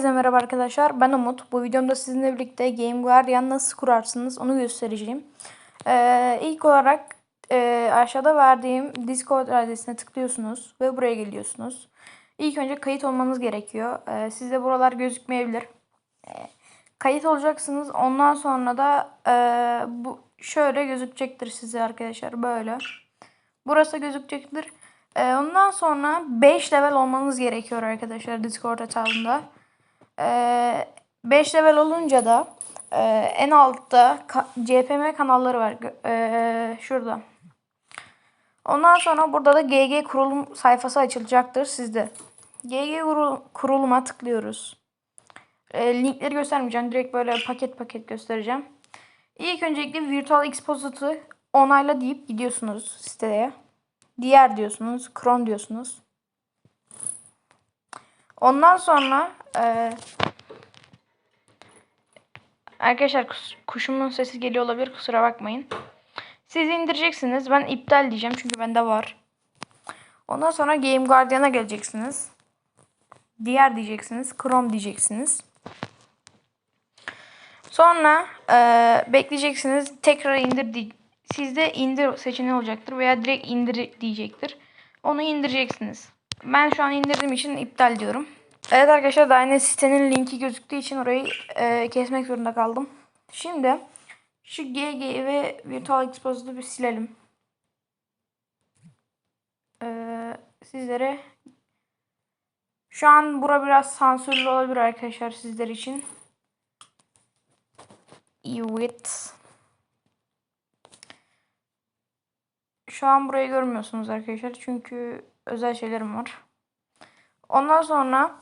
Herkese merhaba arkadaşlar. Ben Umut. Bu videomda sizinle birlikte Game Guardian nasıl kurarsınız onu göstereceğim. Ee, ilk olarak e, aşağıda verdiğim Discord adresine tıklıyorsunuz ve buraya geliyorsunuz. İlk önce kayıt olmanız gerekiyor. Ee, sizde buralar gözükmeyebilir. Ee, kayıt olacaksınız. Ondan sonra da e, bu şöyle gözükecektir size arkadaşlar. Böyle. Burası gözükecektir. Ee, ondan sonra 5 level olmanız gerekiyor arkadaşlar Discord hesabında. Ee, 5 level olunca da e, en altta ka- CPM kanalları var. E, şurada. Ondan sonra burada da GG kurulum sayfası açılacaktır sizde. GG kurul- kuruluma tıklıyoruz. E, linkleri göstermeyeceğim. Direkt böyle paket paket göstereceğim. İlk öncelikle Virtual Exposit'ı onayla deyip gidiyorsunuz siteye. Diğer diyorsunuz. Chrome diyorsunuz. Ondan sonra e, arkadaşlar kuşumun sesi geliyor olabilir. Kusura bakmayın. Siz indireceksiniz. Ben iptal diyeceğim çünkü bende var. Ondan sonra Game Guardian'a geleceksiniz. Diğer diyeceksiniz. Chrome diyeceksiniz. Sonra e, bekleyeceksiniz. Tekrar indir di- Sizde indir seçeneği olacaktır veya direkt indir diyecektir. Onu indireceksiniz. Ben şu an indirdiğim için iptal diyorum. Evet arkadaşlar daha yine sitenin linki gözüktüğü için orayı e, kesmek zorunda kaldım. Şimdi şu GG ve Virtual Exposed'u bir silelim. Ee, sizlere şu an bura biraz sansürlü olabilir arkadaşlar sizler için. Evet. Şu an burayı görmüyorsunuz arkadaşlar. Çünkü özel şeylerim var. Ondan sonra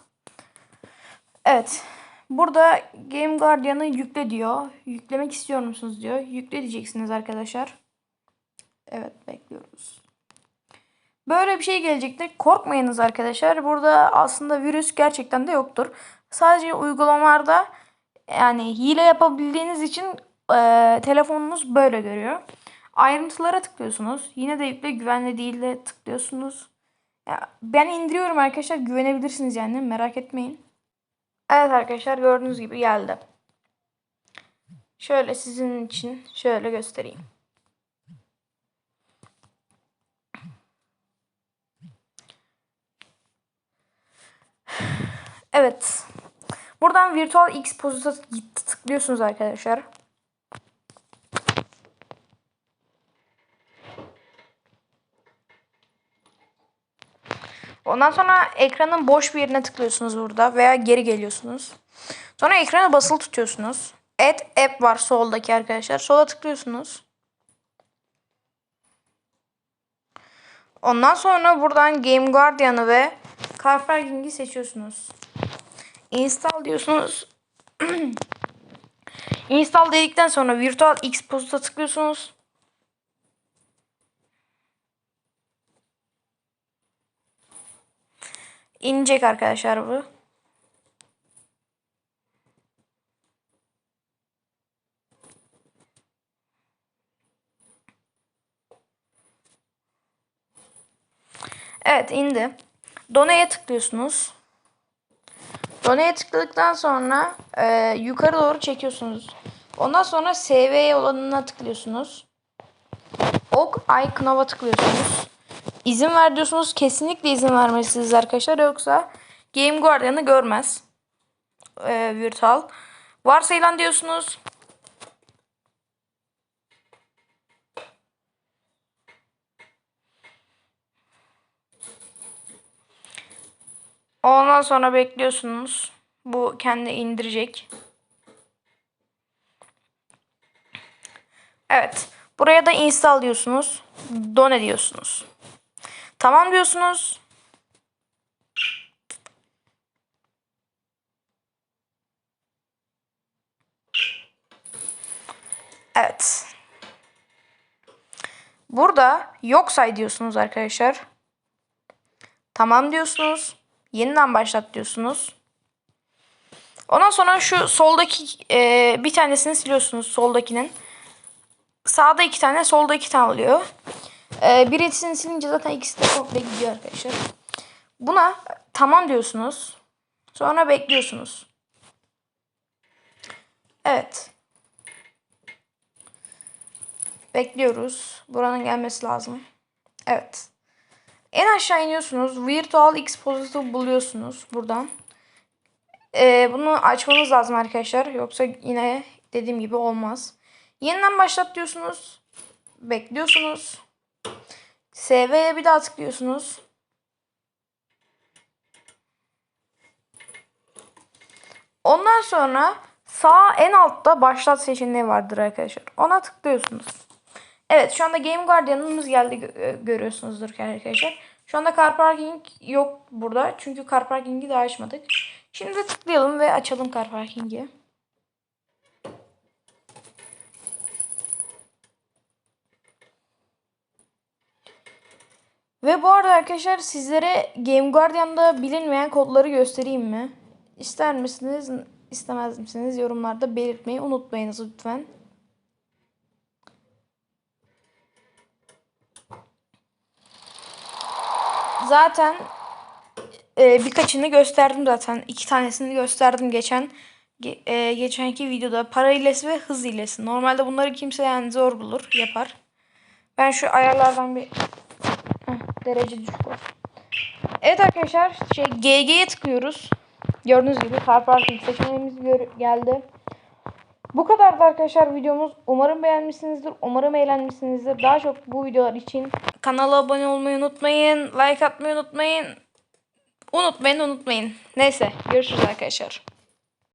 evet. Burada Game Guardian'ı yükle diyor. Yüklemek istiyor musunuz diyor. Yükle diyeceksiniz arkadaşlar. Evet bekliyoruz. Böyle bir şey gelecektir. Korkmayınız arkadaşlar. Burada aslında virüs gerçekten de yoktur. Sadece uygulamalarda yani hile yapabildiğiniz için e, telefonunuz böyle görüyor. Ayrıntılara tıklıyorsunuz. Yine de yükle güvenli değil de tıklıyorsunuz. Ya, ben indiriyorum arkadaşlar. Güvenebilirsiniz yani. Merak etmeyin. Evet arkadaşlar gördüğünüz gibi geldi. Şöyle sizin için şöyle göstereyim. Evet. Buradan Virtual Expose'a tıklıyorsunuz arkadaşlar. Ondan sonra ekranın boş bir yerine tıklıyorsunuz burada veya geri geliyorsunuz. Sonra ekranı basılı tutuyorsunuz. Add app var soldaki arkadaşlar. Sola tıklıyorsunuz. Ondan sonra buradan Game Guardian'ı ve Car Parking'i seçiyorsunuz. Install diyorsunuz. Install dedikten sonra Virtual Expose'a tıklıyorsunuz. İnecek arkadaşlar bu. Evet indi. Done'ye tıklıyorsunuz. Done'ye tıkladıktan sonra e, yukarı doğru çekiyorsunuz. Ondan sonra SV olanına tıklıyorsunuz. Ok icon'a tıklıyorsunuz. İzin ver diyorsunuz. Kesinlikle izin vermelisiniz arkadaşlar. Yoksa Game Guardian'ı görmez. Ee, virtual. Varsayılan diyorsunuz. Ondan sonra bekliyorsunuz. Bu kendi indirecek. Evet. Buraya da install diyorsunuz. Done diyorsunuz. Tamam diyorsunuz. Evet. Burada yok say diyorsunuz arkadaşlar. Tamam diyorsunuz. Yeniden başlat diyorsunuz. Ondan sonra şu soldaki e, bir tanesini siliyorsunuz soldakinin. Sağda iki tane, solda iki tane oluyor. Ee, birisini silince zaten ikisi de komple gidiyor arkadaşlar. Buna tamam diyorsunuz. Sonra bekliyorsunuz. Evet. Bekliyoruz. Buranın gelmesi lazım. Evet. En aşağı iniyorsunuz. Virtual Expositor buluyorsunuz buradan. Ee, bunu açmanız lazım arkadaşlar. Yoksa yine dediğim gibi olmaz. Yeniden başlat diyorsunuz. Bekliyorsunuz. SV'ye bir daha tıklıyorsunuz. Ondan sonra sağ en altta başlat seçeneği vardır arkadaşlar. Ona tıklıyorsunuz. Evet şu anda Game Guardian'ımız geldi e, görüyorsunuzdur arkadaşlar. Şu anda Car Parking yok burada. Çünkü Car Parking'i de açmadık. Şimdi tıklayalım ve açalım Car Parking'i. Ve bu arada arkadaşlar sizlere Game Guardian'da bilinmeyen kodları göstereyim mi? İster misiniz, istemez misiniz yorumlarda belirtmeyi unutmayınız lütfen. Zaten e, birkaçını gösterdim zaten. İki tanesini gösterdim geçen ge- e, geçenki videoda. Para hilesi ve hız hilesi. Normalde bunları kimse yani zor bulur, yapar. Ben şu ayarlardan bir derece düşük. Evet arkadaşlar şey GG'ye tıklıyoruz. Gördüğünüz gibi car parking seçeneğimiz geldi. Bu kadardı arkadaşlar videomuz. Umarım beğenmişsinizdir. Umarım eğlenmişsinizdir. Daha çok bu videolar için kanala abone olmayı unutmayın. Like atmayı unutmayın. Unutmayın unutmayın. Neyse görüşürüz arkadaşlar.